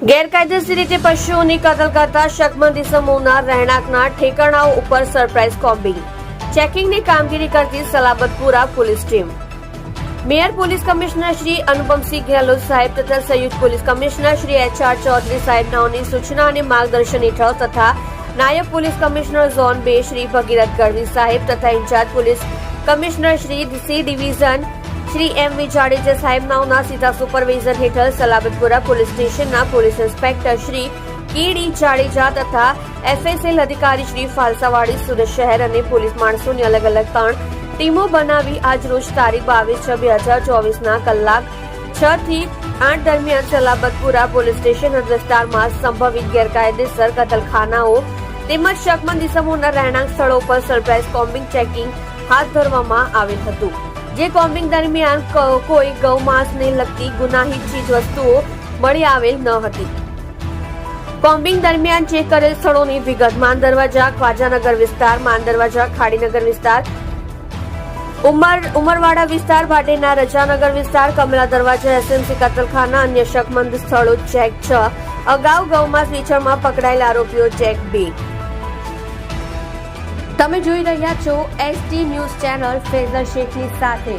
ગેરકાયદેસર રીતે પશુઓની કતલ કરતા શકમંદી સમૂહના રહેણાંકના ઠેકાણાઓ ઉપર સરપ્રાઇઝ કોમ્બિંગ. ચેકિંગની કામગીરી કરતી Salabatpura police team. Mayor police commissioner Shri Anupamsinh Gehlot સાહેબ તથા સંયુક્ત police commissioner Shri H R Chaudhari સાહેબનાઓની સૂચના અને માર્ગદર્શન હેઠળ તથા નાયબ પોલીસ કમિશનર ઝોન બે શ્રી ભગીરથ ગઢવી સાહેબ તથા incharge police commissioner Shri C division Shri M V Jadeja સાહેબનાઓના સીધા સુપરવિઝન હેઠળ સલાબતપુરા પોલીસ સ્ટેશનના police inspector Shri KD Jadeja તથા એફએસએલ અધિકારી શ્રી ફાલસાવાડી સુરત શહેર અને પોલીસ માણસોની અલગ અલગ ત્રણ ટીમો બનાવી આજરોજ તારીખ બાવીસ છ બે હજાર ચોવીસના કલાક છ થી આઠ દરમિયાન સલાબતપુરા પોલીસ સ્ટેશન વિસ્તારમાં સંભવિત ગેરકાયદેસર કતલખાનાઓ તેમજ શકમંદ ઇસમોના રહેણાંક સ્થળો પર સરપ્રાઇઝ કોમ્બિંગ ચેકિંગ હાથ ધરવામાં આવેલ હતું. જે કોમ્બિંગ દરમિયાન કોઈ ગૌમાંસને લગતી ગુનાહિત ચીજ વસ્તુઓ મળી આવેલ ન હતી. કોમ્બિંગ દરમિયાન ચેક કરેલ સ્થળોની વિગત, માનદરવાજા, ખ્વાજાનગર વિસ્તાર માન દરવાજા ખાડીનગર વિસ્તાર, ઉમર, ઉમરવાડા વિસ્તાર, ભાટેના રજાનગર વિસ્તાર, કમલા દરવાજા, એસએમસી કતલખાના, અન્ય શકમંદ સ્થળો, ચેક છ, અગાઉ ગૌમાં વેચાણમાં પકડાયેલ આરોપીઓ, ચેક બે. તમે જોઈ રહ્યા છો એસટી ન્યૂઝ ચેનલ ફેઝર શેખની સાથે.